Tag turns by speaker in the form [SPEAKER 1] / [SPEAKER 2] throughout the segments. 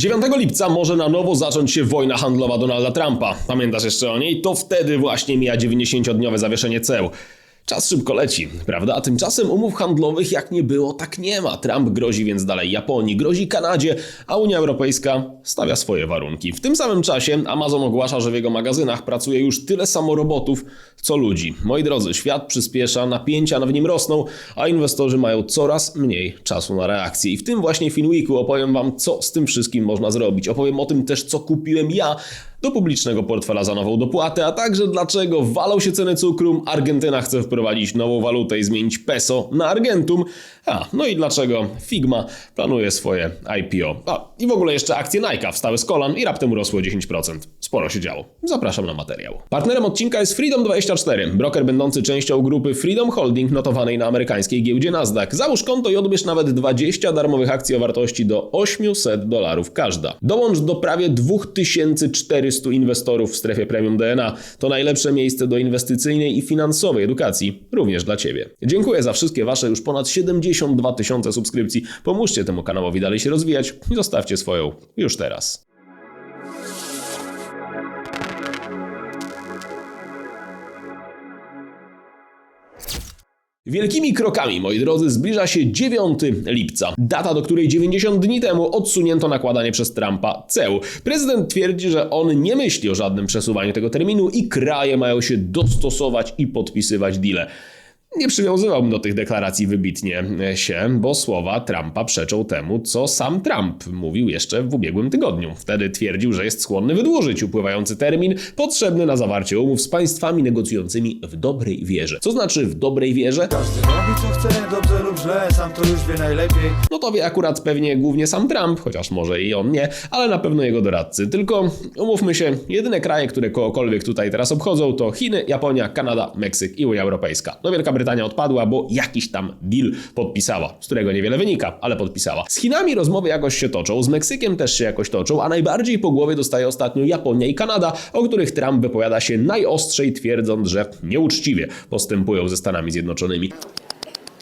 [SPEAKER 1] 9 lipca może na nowo zacząć się wojna handlowa Donalda Trumpa. Pamiętasz jeszcze o niej? To wtedy właśnie mija 90-dniowe zawieszenie ceł. Czas szybko leci, prawda? A tymczasem umów handlowych jak nie było, tak nie ma. Trump grozi więc dalej Japonii, grozi Kanadzie, a Unia Europejska stawia swoje warunki. W tym samym czasie Amazon ogłasza, że w jego magazynach pracuje już tyle samo robotów, co ludzi. Moi drodzy, świat przyspiesza, napięcia w nim rosną, a inwestorzy mają coraz mniej czasu na reakcję. I w tym właśnie Finweeku opowiem Wam, co z tym wszystkim można zrobić. Opowiem o tym też, co kupiłem ja do publicznego portfela za nową dopłatę, a także dlaczego walą się ceny cukru, Argentyna chce wprowadzić nową walutę i zmienić peso na Argentum, a no i dlaczego Figma planuje swoje IPO. A i w ogóle jeszcze akcje Nike wstały z kolan i raptem urosły o 10%. Sporo się działo. Zapraszam na materiał. Partnerem odcinka jest Freedom24, broker będący częścią grupy Freedom Holding notowanej na amerykańskiej giełdzie Nasdaq. Załóż konto i odbierz nawet 20 darmowych akcji o wartości do 800 dolarów każda. Dołącz do prawie 2400 inwestorów w strefie premium DNA. To najlepsze miejsce do inwestycyjnej i finansowej edukacji, również dla Ciebie. Dziękuję za wszystkie Wasze już ponad 72 tysiące subskrypcji. Pomóżcie temu kanałowi dalej się rozwijać i zostawcie swoją już teraz. Wielkimi krokami, moi drodzy, zbliża się 9 lipca, data, do której 90 dni temu odsunięto nakładanie przez Trumpa ceł. Prezydent twierdzi, że on nie myśli o żadnym przesuwaniu tego terminu i kraje mają się dostosować i podpisywać deale. Nie przywiązywałbym do tych deklaracji wybitnie się, bo słowa Trumpa przeczą temu, co sam Trump mówił jeszcze w ubiegłym tygodniu. Wtedy twierdził, że jest skłonny wydłużyć upływający termin potrzebny na zawarcie umów z państwami negocjującymi w dobrej wierze. Co znaczy w dobrej wierze?
[SPEAKER 2] Każdy robi co chce, dobrze lub źle, sam to już wie najlepiej.
[SPEAKER 1] No to wie akurat pewnie głównie sam Trump, chociaż może i on nie, ale na pewno jego doradcy. Tylko umówmy się, jedyne kraje, które kogokolwiek tutaj teraz obchodzą to Chiny, Japonia, Kanada, Meksyk i Unia Europejska. No Wielka Brytania odpadła, bo jakiś tam deal podpisała, z którego niewiele wynika, ale podpisała. Z Chinami rozmowy jakoś się toczą, z Meksykiem też się jakoś toczą, a najbardziej po głowie dostaje ostatnio Japonia i Kanada, o których Trump wypowiada się najostrzej, twierdząc, że nieuczciwie postępują ze Stanami Zjednoczonymi.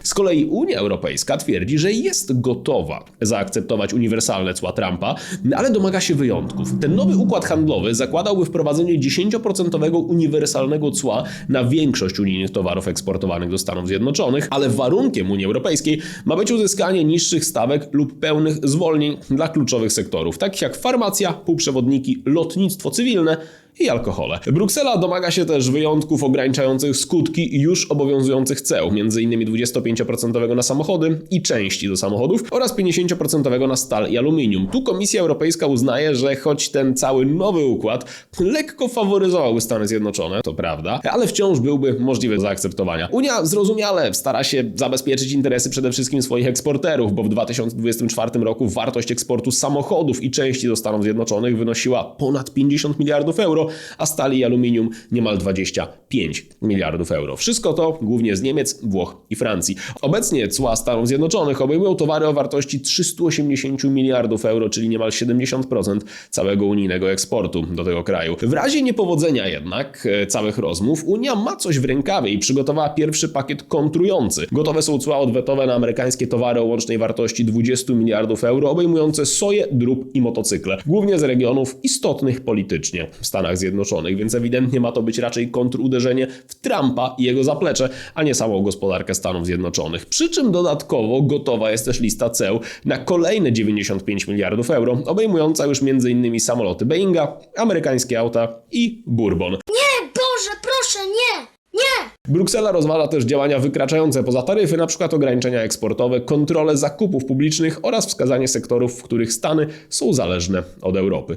[SPEAKER 1] Z kolei Unia Europejska twierdzi, że jest gotowa zaakceptować uniwersalne cła Trumpa, ale domaga się wyjątków. Ten nowy układ handlowy zakładałby wprowadzenie 10% uniwersalnego cła na większość unijnych towarów eksportowanych do Stanów Zjednoczonych, ale warunkiem Unii Europejskiej ma być uzyskanie niższych stawek lub pełnych zwolnień dla kluczowych sektorów, takich jak farmacja, półprzewodniki, lotnictwo cywilne i alkohole. Bruksela domaga się też wyjątków ograniczających skutki już obowiązujących ceł, m.in. 25% na samochody i części do samochodów oraz 50% na stal i aluminium. Tu Komisja Europejska uznaje, że choć ten cały nowy układ lekko faworyzowałby Stany Zjednoczone, to prawda, ale wciąż byłby możliwy do zaakceptowania. Unia zrozumiale stara się zabezpieczyć interesy przede wszystkim swoich eksporterów, bo w 2024 roku wartość eksportu samochodów i części do Stanów Zjednoczonych wynosiła ponad 50 miliardów euro, a stali i aluminium niemal 25 miliardów euro. Wszystko to głównie z Niemiec, Włoch i Francji. Obecnie cła Stanów Zjednoczonych obejmują towary o wartości 380 miliardów euro, czyli niemal 70% całego unijnego eksportu do tego kraju. W razie niepowodzenia jednak e, całych rozmów, Unia ma coś w rękawie i przygotowała pierwszy pakiet kontrujący. Gotowe są cła odwetowe na amerykańskie towary o łącznej wartości 20 miliardów euro, obejmujące soję, drób i motocykle, głównie z regionów istotnych politycznie w Stanach Zjednoczonych, więc ewidentnie ma to być raczej kontruderzenie w Trumpa i jego zaplecze, a nie samą gospodarkę Stanów Zjednoczonych. Przy czym dodatkowo gotowa jest też lista ceł na kolejne 95 miliardów euro, obejmująca już m.in. samoloty Boeinga, amerykańskie auta i Bourbon.
[SPEAKER 3] Nie, Boże, proszę, nie! Nie!
[SPEAKER 1] Bruksela rozważa też działania wykraczające poza taryfy, np. ograniczenia eksportowe, kontrolę zakupów publicznych oraz wskazanie sektorów, w których Stany są zależne od Europy.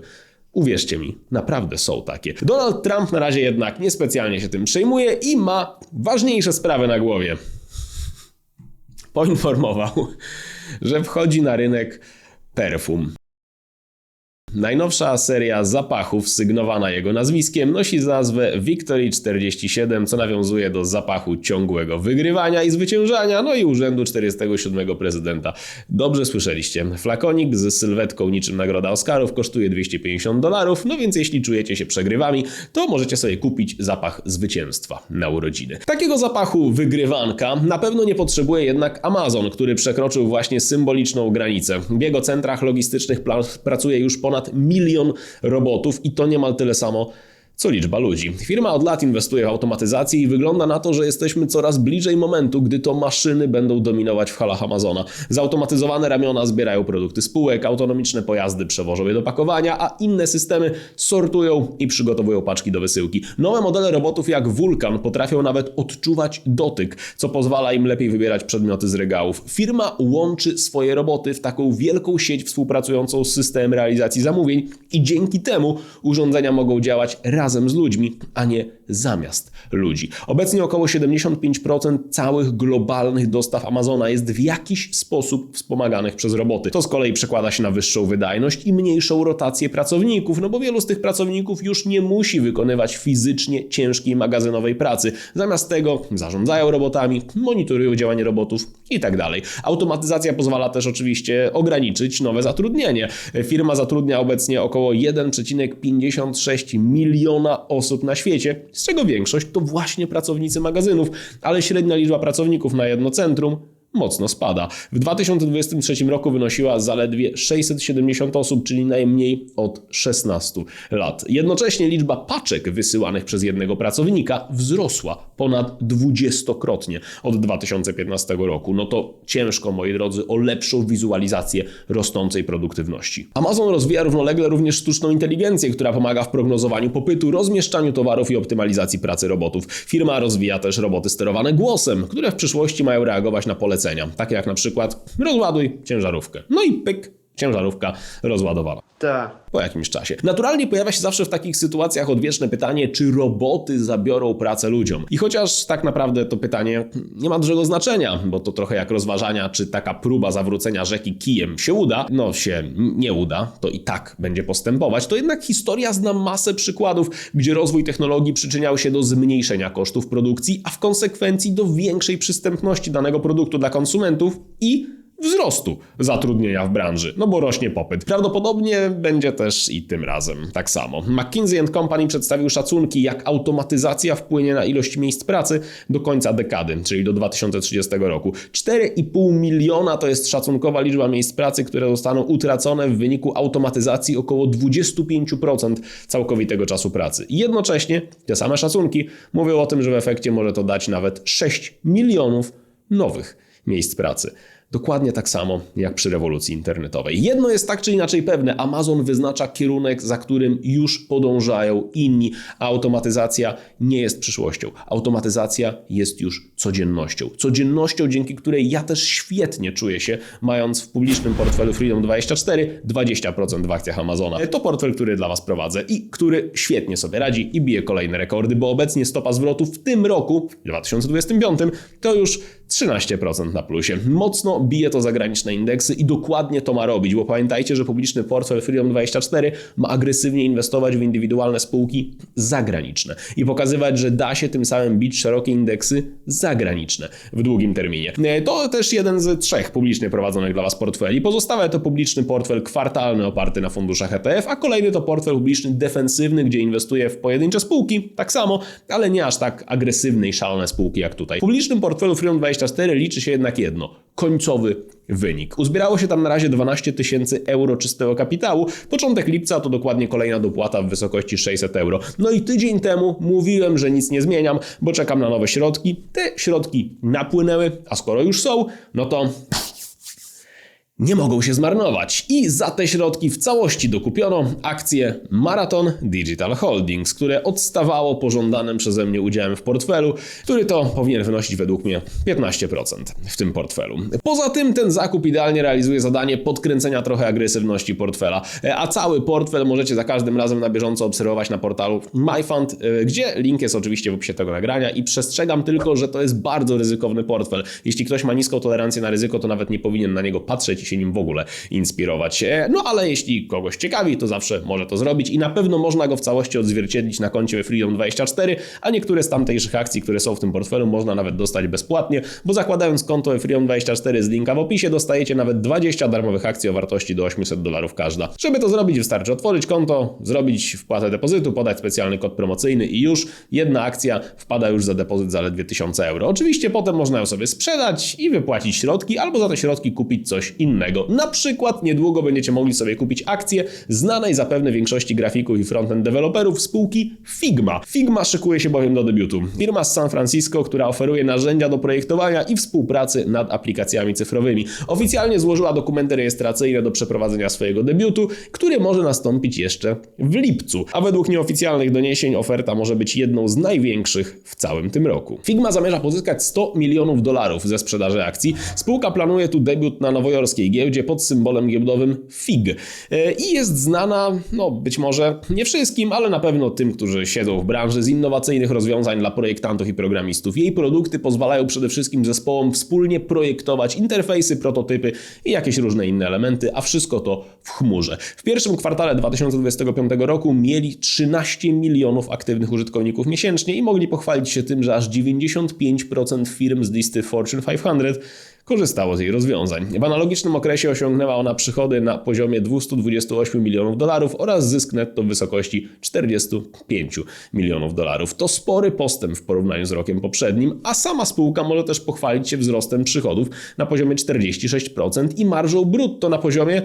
[SPEAKER 1] Uwierzcie mi, naprawdę są takie. Donald Trump na razie jednak niespecjalnie się tym przejmuje i ma ważniejsze sprawy na głowie. Poinformował, że wchodzi na rynek perfum. Najnowsza seria zapachów sygnowana jego nazwiskiem nosi nazwę Victory 47, co nawiązuje do zapachu ciągłego wygrywania i zwyciężania, no i urzędu 47 prezydenta. Dobrze słyszeliście. Flakonik z sylwetką niczym nagroda Oscarów kosztuje 250 dolarów, no więc jeśli czujecie się przegrywami, to możecie sobie kupić zapach zwycięstwa na urodziny. Takiego zapachu wygrywanka na pewno nie potrzebuje jednak Amazon, który przekroczył właśnie symboliczną granicę. W jego centrach logistycznych pracuje już ponad milion robotów i to niemal tyle samo co liczba ludzi. Firma od lat inwestuje w automatyzację i wygląda na to, że jesteśmy coraz bliżej momentu, gdy to maszyny będą dominować w halach Amazona. Zautomatyzowane ramiona zbierają produkty spółek, autonomiczne pojazdy przewożą je do pakowania, a inne systemy sortują i przygotowują paczki do wysyłki. Nowe modele robotów jak Vulkan potrafią nawet odczuwać dotyk, co pozwala im lepiej wybierać przedmioty z regałów. Firma łączy swoje roboty w taką wielką sieć współpracującą z systemem realizacji zamówień i dzięki temu urządzenia mogą działać razem z ludźmi, a nie zamiast ludzi. Obecnie około 75% całych globalnych dostaw Amazona jest w jakiś sposób wspomaganych przez roboty. To z kolei przekłada się na wyższą wydajność i mniejszą rotację pracowników, no bo wielu z tych pracowników już nie musi wykonywać fizycznie ciężkiej magazynowej pracy. Zamiast tego zarządzają robotami, monitorują działanie robotów i tak. Automatyzacja pozwala też oczywiście ograniczyć nowe zatrudnienie. Firma zatrudnia obecnie około 1,56 miliona osób na świecie, z czego większość to właśnie pracownicy magazynów, ale średnia liczba pracowników na jedno centrum mocno spada. W 2023 roku wynosiła zaledwie 670 osób, czyli najmniej od 16 lat. Jednocześnie liczba paczek wysyłanych przez jednego pracownika wzrosła ponad 20-krotnie od 2015 roku. No to ciężko, moi drodzy, o lepszą wizualizację rosnącej produktywności. Amazon rozwija równolegle również sztuczną inteligencję, która pomaga w prognozowaniu popytu, rozmieszczaniu towarów i optymalizacji pracy robotów. Firma rozwija też roboty sterowane głosem, które w przyszłości mają reagować na polecenia, takie jak na przykład rozładuj ciężarówkę. No i pyk, ciężarówka rozładowana
[SPEAKER 4] Tak.
[SPEAKER 1] po jakimś czasie. Naturalnie pojawia się zawsze w takich sytuacjach odwieczne pytanie, czy roboty zabiorą pracę ludziom. I chociaż tak naprawdę to pytanie nie ma dużego znaczenia, bo to trochę jak rozważania, czy taka próba zawrócenia rzeki kijem się uda, no się nie uda, to i tak będzie postępować, to jednak historia zna masę przykładów, gdzie rozwój technologii przyczyniał się do zmniejszenia kosztów produkcji, a w konsekwencji do większej przystępności danego produktu dla konsumentów i wzrostu zatrudnienia w branży, no bo rośnie popyt. Prawdopodobnie będzie też i tym razem tak samo. McKinsey Company przedstawił szacunki, jak automatyzacja wpłynie na ilość miejsc pracy do końca dekady, czyli do 2030 roku. 4,5 miliona to jest szacunkowa liczba miejsc pracy, które zostaną utracone w wyniku automatyzacji około 25% całkowitego czasu pracy. Jednocześnie te same szacunki mówią o tym, że w efekcie może to dać nawet 6 milionów nowych miejsc pracy. Dokładnie tak samo jak przy rewolucji internetowej. Jedno jest tak czy inaczej pewne: Amazon wyznacza kierunek, za którym już podążają inni, a automatyzacja nie jest przyszłością. Automatyzacja jest już codziennością. Codziennością, dzięki której ja też świetnie czuję się, mając w publicznym portfelu Freedom 24 20% w akcjach Amazona. To portfel, który dla Was prowadzę i który świetnie sobie radzi i bije kolejne rekordy, bo obecnie stopa zwrotu w tym roku, 2025, to już 13% na plusie. Mocno bije to zagraniczne indeksy i dokładnie to ma robić, bo pamiętajcie, że publiczny portfel Freedom24 ma agresywnie inwestować w indywidualne spółki zagraniczne i pokazywać, że da się tym samym bić szerokie indeksy zagraniczne w długim terminie. E, To też jeden z trzech publicznie prowadzonych dla Was portfeli. Pozostałe to publiczny portfel kwartalny oparty na funduszach ETF, a kolejny to portfel publiczny defensywny, gdzie inwestuje w pojedyncze spółki, tak samo, ale nie aż tak agresywne i szalone spółki jak tutaj. W publicznym portfelu Freedom24 liczy się jednak jedno końcowy wynik. Uzbierało się tam na razie 12 tysięcy euro czystego kapitału. Początek lipca to dokładnie kolejna dopłata w wysokości 600 euro. No i tydzień temu mówiłem, że nic nie zmieniam, bo czekam na nowe środki. Te środki napłynęły, a skoro już są, no to nie mogą się zmarnować. I za te środki w całości dokupiono akcje Marathon Digital Holdings, które odstawało pożądanym przeze mnie udziałem w portfelu, który to powinien wynosić według mnie 15% w tym portfelu. Poza tym ten zakup idealnie realizuje zadanie podkręcenia trochę agresywności portfela, a cały portfel możecie za każdym razem na bieżąco obserwować na portalu MyFund, y, gdzie link jest oczywiście w opisie tego nagrania i przestrzegam tylko, że to jest bardzo ryzykowny portfel. Jeśli ktoś ma niską tolerancję na ryzyko, to nawet nie powinien na niego patrzeć się nim w ogóle inspirować. E, No ale jeśli kogoś ciekawi, to zawsze może to zrobić i na pewno można go w całości odzwierciedlić na koncie Freedom24, a niektóre z tamtejszych akcji, które są w tym portfelu, można nawet dostać bezpłatnie, bo zakładając konto Freedom24 z linka w opisie, dostajecie nawet 20 darmowych akcji o wartości do 800 dolarów każda. Żeby to zrobić, wystarczy otworzyć konto, zrobić wpłatę depozytu, podać specjalny kod promocyjny i już jedna akcja wpada już za depozyt zaledwie 1000 euro. Oczywiście potem można ją sobie sprzedać i wypłacić środki, albo za te środki kupić coś innego. Na przykład niedługo będziecie mogli sobie kupić akcję znanej zapewne większości grafików i frontend deweloperów spółki Figma. Figma szykuje się bowiem do debiutu. Firma z San Francisco, która oferuje narzędzia do projektowania i współpracy nad aplikacjami cyfrowymi. Oficjalnie złożyła dokumenty rejestracyjne do przeprowadzenia swojego debiutu, który może nastąpić jeszcze w lipcu. A według nieoficjalnych doniesień oferta może być jedną z największych w całym tym roku. Figma zamierza pozyskać 100 milionów dolarów ze sprzedaży akcji. Spółka planuje tu debiut na nowojorskiej giełdzie pod symbolem giełdowym FIG. E, I jest znana, no być może nie wszystkim, ale na pewno tym, którzy siedzą w branży z innowacyjnych rozwiązań dla projektantów i programistów. Jej produkty pozwalają przede wszystkim zespołom wspólnie projektować interfejsy, prototypy i jakieś różne inne elementy, a wszystko to w chmurze. W pierwszym kwartale 2025 roku mieli 13 milionów aktywnych użytkowników miesięcznie i mogli pochwalić się tym, że aż 95% firm z listy Fortune 500 korzystało z jej rozwiązań. W analogicznym okresie osiągnęła ona przychody na poziomie 228 milionów dolarów oraz zysk netto w wysokości 45 milionów dolarów. To spory postęp w porównaniu z rokiem poprzednim, a sama spółka może też pochwalić się wzrostem przychodów na poziomie 46% i marżą brutto na poziomie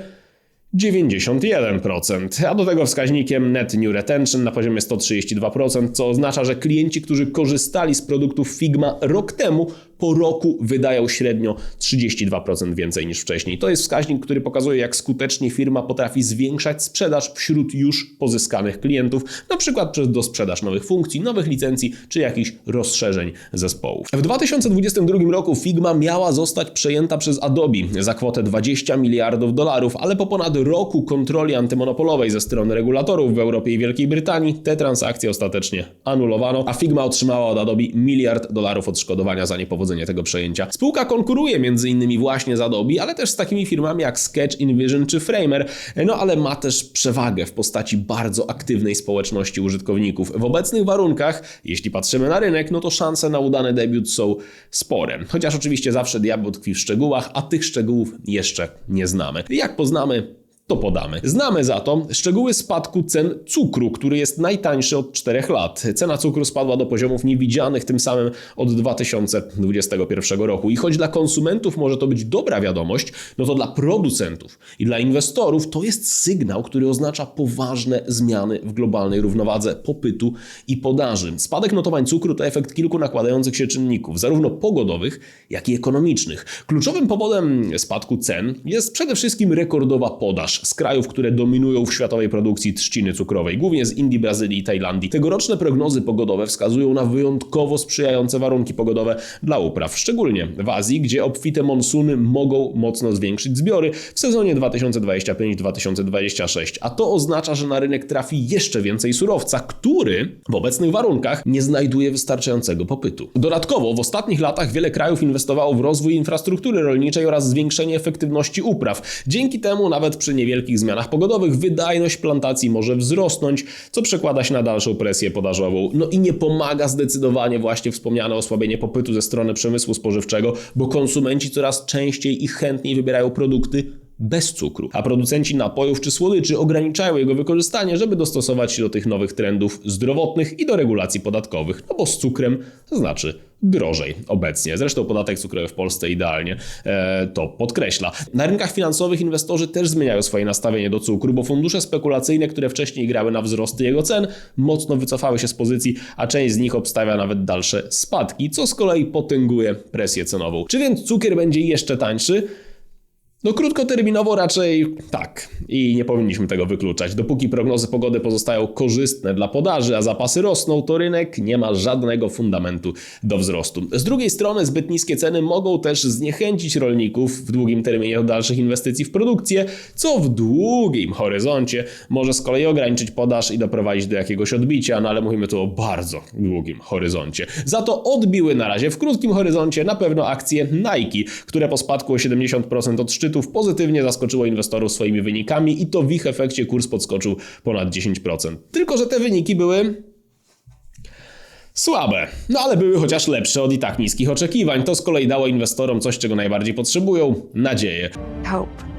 [SPEAKER 1] 91%, a do tego wskaźnikiem Net New Retention na poziomie 132%, co oznacza, że klienci, którzy korzystali z produktów Figma rok temu, po roku wydają średnio 32% więcej niż wcześniej. To jest wskaźnik, który pokazuje, jak skutecznie firma potrafi zwiększać sprzedaż wśród już pozyskanych klientów, na przykład przez dosprzedaż nowych funkcji, nowych licencji czy jakichś rozszerzeń zespołów. W 2022 roku Figma miała zostać przejęta przez Adobe za kwotę 20 miliardów dolarów, ale po ponad roku kontroli antymonopolowej ze strony regulatorów w Europie i Wielkiej Brytanii te transakcje ostatecznie anulowano, a Figma otrzymała od Adobe miliard dolarów odszkodowania za niepowodzenie tego przejęcia. Spółka konkuruje innymi właśnie z Adobe, ale też z takimi firmami jak Sketch, InVision czy Framer, no ale ma też przewagę w postaci bardzo aktywnej społeczności użytkowników. W obecnych warunkach, jeśli patrzymy na rynek, no to szanse na udany debiut są spore. Chociaż oczywiście zawsze diabeł tkwi w szczegółach, a tych szczegółów jeszcze nie znamy. Jak poznamy, to podamy. Znamy za to szczegóły spadku cen cukru, który jest najtańszy od 4 lat. Cena cukru spadła do poziomów niewidzianych tym samym od 2021 roku. I choć dla konsumentów może to być dobra wiadomość, no to dla producentów i dla inwestorów to jest sygnał, który oznacza poważne zmiany w globalnej równowadze popytu i podaży. Spadek notowań cukru to efekt kilku nakładających się czynników, zarówno pogodowych, jak i ekonomicznych. Kluczowym powodem spadku cen jest przede wszystkim rekordowa podaż z krajów, które dominują w światowej produkcji trzciny cukrowej, głównie z Indii, Brazylii i Tajlandii. Tegoroczne prognozy pogodowe wskazują na wyjątkowo sprzyjające warunki pogodowe dla upraw, szczególnie w Azji, gdzie obfite monsuny mogą mocno zwiększyć zbiory w sezonie 2025-2026, a to oznacza, że na rynek trafi jeszcze więcej surowca, który w obecnych warunkach nie znajduje wystarczającego popytu. Dodatkowo w ostatnich latach wiele krajów inwestowało w rozwój infrastruktury rolniczej oraz zwiększenie efektywności upraw. Dzięki temu nawet przy niewielkich zmianach pogodowych wydajność plantacji może wzrosnąć, co przekłada się na dalszą presję podażową. No i nie pomaga zdecydowanie właśnie wspomniane osłabienie popytu ze strony przemysłu spożywczego, bo konsumenci coraz częściej i chętniej wybierają produkty bez cukru, a producenci napojów czy słodyczy ograniczają jego wykorzystanie, żeby dostosować się do tych nowych trendów zdrowotnych i do regulacji podatkowych, no bo z cukrem to znaczy drożej obecnie. Zresztą podatek cukrowy w Polsce idealnie e, to podkreśla. Na rynkach finansowych inwestorzy też zmieniają swoje nastawienie do cukru, bo fundusze spekulacyjne, które wcześniej grały na wzrosty jego cen, mocno wycofały się z pozycji, a część z nich obstawia nawet dalsze spadki, co z kolei potęguje presję cenową. Czy więc cukier będzie jeszcze tańszy? No krótkoterminowo raczej tak i nie powinniśmy tego wykluczać. Dopóki prognozy pogody pozostają korzystne dla podaży, a zapasy rosną, to rynek nie ma żadnego fundamentu do wzrostu. Z drugiej strony zbyt niskie ceny mogą też zniechęcić rolników w długim terminie do dalszych inwestycji w produkcję, co w długim horyzoncie może z kolei ograniczyć podaż i doprowadzić do jakiegoś odbicia, no ale mówimy tu o bardzo długim horyzoncie. Za to odbiły na razie w krótkim horyzoncie na pewno akcje Nike, które po spadku o 70% od szczytu pozytywnie zaskoczyło inwestorów swoimi wynikami i to w ich efekcie kurs podskoczył ponad 10%. Tylko, że te wyniki były Słabe, no ale były chociaż lepsze od i tak niskich oczekiwań. To z kolei dało inwestorom coś, czego najbardziej potrzebują nadzieję.
[SPEAKER 4] hope.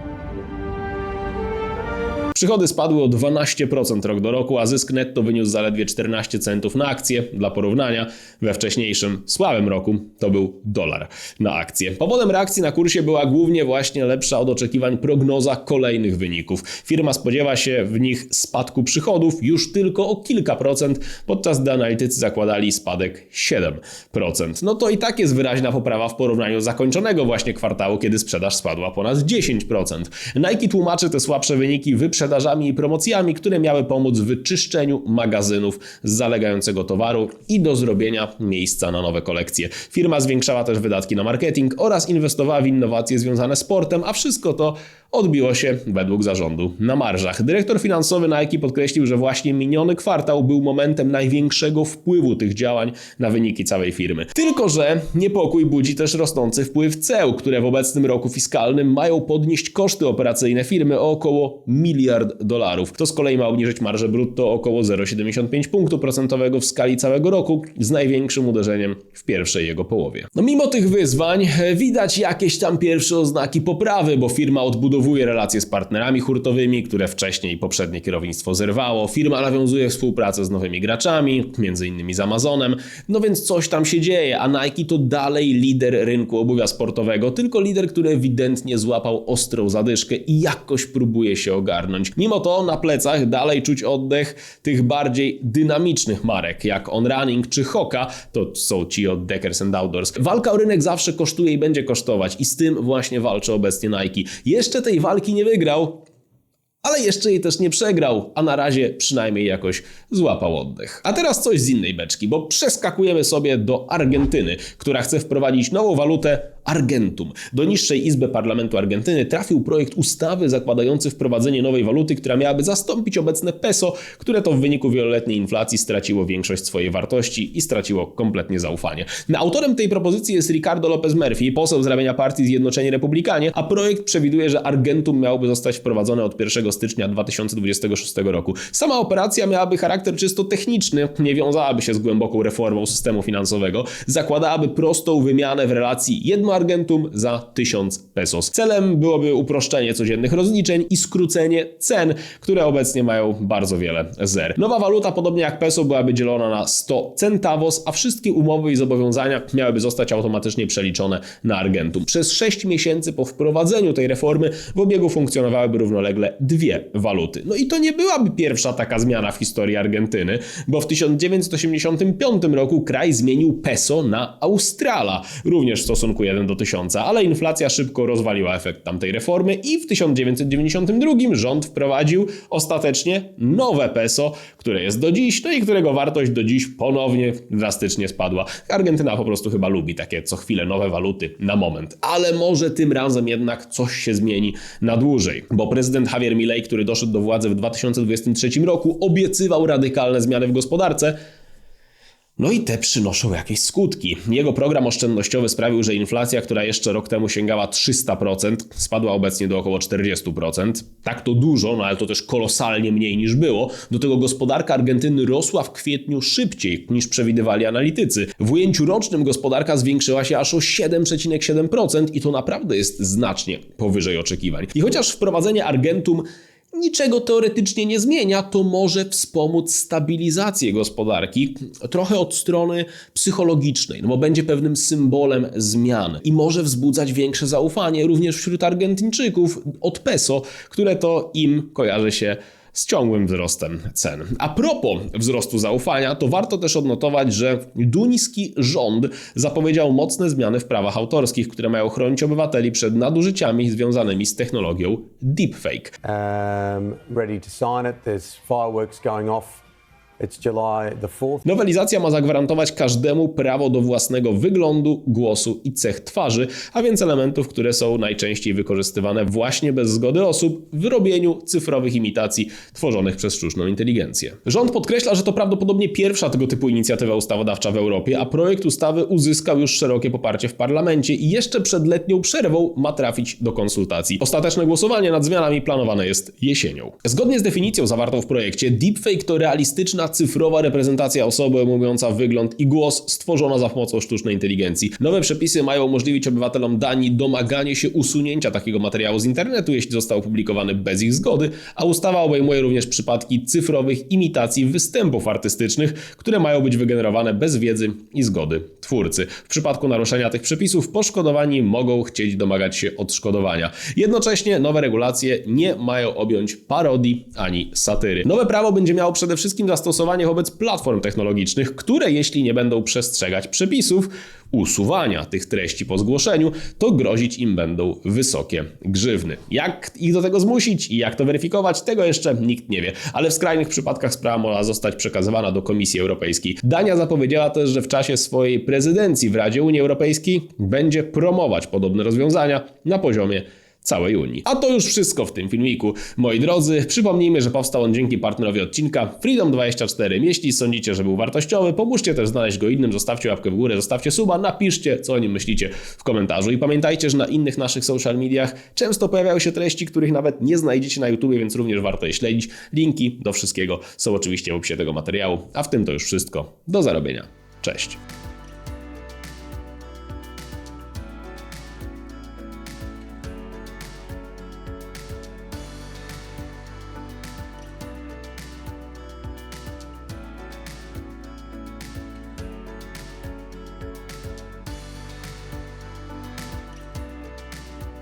[SPEAKER 1] Przychody spadły o 12% rok do roku, a zysk netto wyniósł zaledwie 14 centów na akcję. Dla porównania, we wcześniejszym słabym roku to był dolar na akcję. Powodem reakcji na kursie była głównie właśnie lepsza od oczekiwań prognoza kolejnych wyników. Firma spodziewa się w nich spadku przychodów już tylko o kilka procent, podczas gdy analitycy zakładali spadek 7%. No to i tak jest wyraźna poprawa w porównaniu zakończonego właśnie kwartału, kiedy sprzedaż spadła ponad 10%. Nike tłumaczy te słabsze wyniki wyprzedażami i promocjami, które miały pomóc w wyczyszczeniu magazynów z zalegającego towaru i do zrobienia miejsca na nowe kolekcje. Firma zwiększała też wydatki na marketing oraz inwestowała w innowacje związane z sportem, a wszystko to odbiło się według zarządu na marżach. Dyrektor finansowy Nike podkreślił, że właśnie miniony kwartał był momentem największego wpływu tych działań na wyniki całej firmy. Tylko, że niepokój budzi też rosnący wpływ ceł, które w obecnym roku fiskalnym mają podnieść koszty operacyjne firmy o około miliard dolarów. To z kolei ma obniżyć marżę brutto około 0,75 punktu procentowego w skali całego roku, z największym uderzeniem w pierwszej jego połowie. No mimo tych wyzwań e, widać jakieś tam pierwsze oznaki poprawy, bo firma odbudowuje relacje z partnerami hurtowymi, które wcześniej poprzednie kierownictwo zerwało. Firma nawiązuje współpracę z nowymi graczami, innymi z Amazonem. No więc coś tam się dzieje, a Nike to dalej lider rynku obuwia sportowego, tylko lider, który ewidentnie złapał ostrą zadyszkę i jakoś próbuje się ogarnąć. Mimo to na plecach dalej czuć oddech tych bardziej dynamicznych marek, jak On Running czy Hoka, to są ci od Deckers and Outdoors. Walka o rynek zawsze kosztuje i będzie kosztować i z tym właśnie walczy obecnie Nike. Jeszcze tej walki nie wygrał, ale jeszcze jej też nie przegrał, a na razie przynajmniej jakoś złapał oddech. A teraz coś z innej beczki, bo przeskakujemy sobie do Argentyny, która chce wprowadzić nową walutę Argentum. Do niższej izby parlamentu Argentyny trafił projekt ustawy zakładający wprowadzenie nowej waluty, która miałaby zastąpić obecne peso, które to w wyniku wieloletniej inflacji straciło większość swojej wartości i straciło kompletnie zaufanie. Autorem tej propozycji jest Ricardo López Murphy, poseł z ramienia partii Zjednoczeni Republikanie, a projekt przewiduje, że Argentum miałoby zostać wprowadzone od 1 stycznia 2026 roku. Sama operacja miałaby charakter czysto techniczny, nie wiązałaby się z głęboką reformą systemu finansowego, zakładałaby prostą wymianę w relacji jedno argentum za 1000 pesos. Celem byłoby uproszczenie codziennych rozliczeń i skrócenie cen, które obecnie mają bardzo wiele zer. Nowa waluta, podobnie jak peso, byłaby dzielona na 100 centavos, a wszystkie umowy i zobowiązania miałyby zostać automatycznie przeliczone na argentum. Przez 6 miesięcy po wprowadzeniu tej reformy w obiegu funkcjonowałyby równolegle dwie waluty. No i to nie byłaby pierwsza taka zmiana w historii Argentyny, bo w 1985 roku kraj zmienił peso na Australa, również w stosunku 1 do 1000, ale inflacja szybko rozwaliła efekt tamtej reformy i w 1992 rząd wprowadził ostatecznie nowe peso, które jest do dziś, no i którego wartość do dziś ponownie drastycznie spadła. Argentyna po prostu chyba lubi takie co chwilę nowe waluty na moment, ale może tym razem jednak coś się zmieni na dłużej, bo prezydent Javier Milei, który doszedł do władzy w 2023 roku, obiecywał radykalne zmiany w gospodarce, no i te przynoszą jakieś skutki. Jego program oszczędnościowy sprawił, że inflacja, która jeszcze rok temu sięgała 300%, spadła obecnie do około 40%. Tak to dużo, no ale to też kolosalnie mniej niż było. Do tego gospodarka Argentyny rosła w kwietniu szybciej niż przewidywali analitycy. W ujęciu rocznym gospodarka zwiększyła się aż o 7,7% i to naprawdę jest znacznie powyżej oczekiwań. I chociaż wprowadzenie Argentum niczego teoretycznie nie zmienia, to może wspomóc stabilizację gospodarki trochę od strony psychologicznej, no bo będzie pewnym symbolem zmian i może wzbudzać większe zaufanie również wśród Argentyńczyków od peso, które to im kojarzy się z ciągłym wzrostem cen. A propos wzrostu zaufania, to warto też odnotować, że duński rząd zapowiedział mocne zmiany w prawach autorskich, które mają chronić obywateli przed nadużyciami związanymi z technologią deepfake.
[SPEAKER 5] um, ready to sign it. There's fireworks going off
[SPEAKER 1] Nowelizacja ma zagwarantować każdemu prawo do własnego wyglądu, głosu i cech twarzy, a więc elementów, które są najczęściej wykorzystywane właśnie bez zgody osób w robieniu cyfrowych imitacji tworzonych przez sztuczną inteligencję. Rząd podkreśla, że to prawdopodobnie pierwsza tego typu inicjatywa ustawodawcza w Europie, a projekt ustawy uzyskał już szerokie poparcie w parlamencie i jeszcze przed letnią przerwą ma trafić do konsultacji. Ostateczne głosowanie nad zmianami planowane jest jesienią. Zgodnie z definicją zawartą w projekcie, deepfake to realistyczna cyfrowa reprezentacja osoby mówiąca wygląd i głos stworzona za pomocą sztucznej inteligencji. Nowe przepisy mają umożliwić obywatelom Danii domaganie się usunięcia takiego materiału z internetu, jeśli został opublikowany bez ich zgody, a ustawa obejmuje również przypadki cyfrowych imitacji występów artystycznych, które mają być wygenerowane bez wiedzy i zgody twórcy. W przypadku naruszenia tych przepisów poszkodowani mogą chcieć domagać się odszkodowania. Jednocześnie nowe regulacje nie mają objąć parodii ani satyry. Nowe prawo będzie miało przede wszystkim zastosowanie wobec platform technologicznych, które jeśli nie będą przestrzegać przepisów usuwania tych treści po zgłoszeniu, to grozić im będą wysokie grzywny. Jak ich do tego zmusić i jak to weryfikować, tego jeszcze nikt nie wie, ale w skrajnych przypadkach sprawa może zostać przekazywana do Komisji Europejskiej. Dania zapowiedziała też, że w czasie swojej prezydencji w Radzie Unii Europejskiej będzie promować podobne rozwiązania na poziomie całej Unii. A to już wszystko w tym filmiku. Moi drodzy, przypomnijmy, że powstał on dzięki partnerowi odcinka Freedom24. Jeśli sądzicie, że był wartościowy, pomóżcie też znaleźć go innym, zostawcie łapkę w górę, zostawcie suba, napiszcie, co o nim myślicie w komentarzu. I pamiętajcie, że na innych naszych social mediach często pojawiają się treści, których nawet nie znajdziecie na YouTube, więc również warto je śledzić. Linki do wszystkiego są oczywiście w opisie tego materiału. A w tym to już wszystko. Do zarobienia. Cześć.